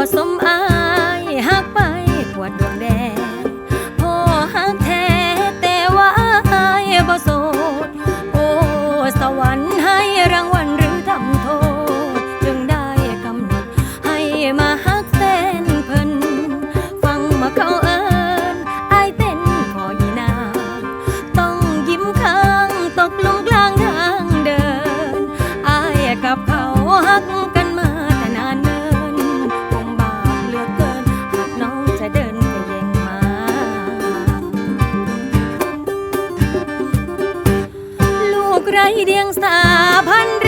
บ่สมอายหักไปปวดดวงแดงพ่อหักแท้แต่ว่าอายบ่โสด โอ้สวรรค์ให้รางวัลหรือทำโทษ จึงได้กำหนดให้มาหา ไรเดียงสาพันร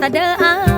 สเดออา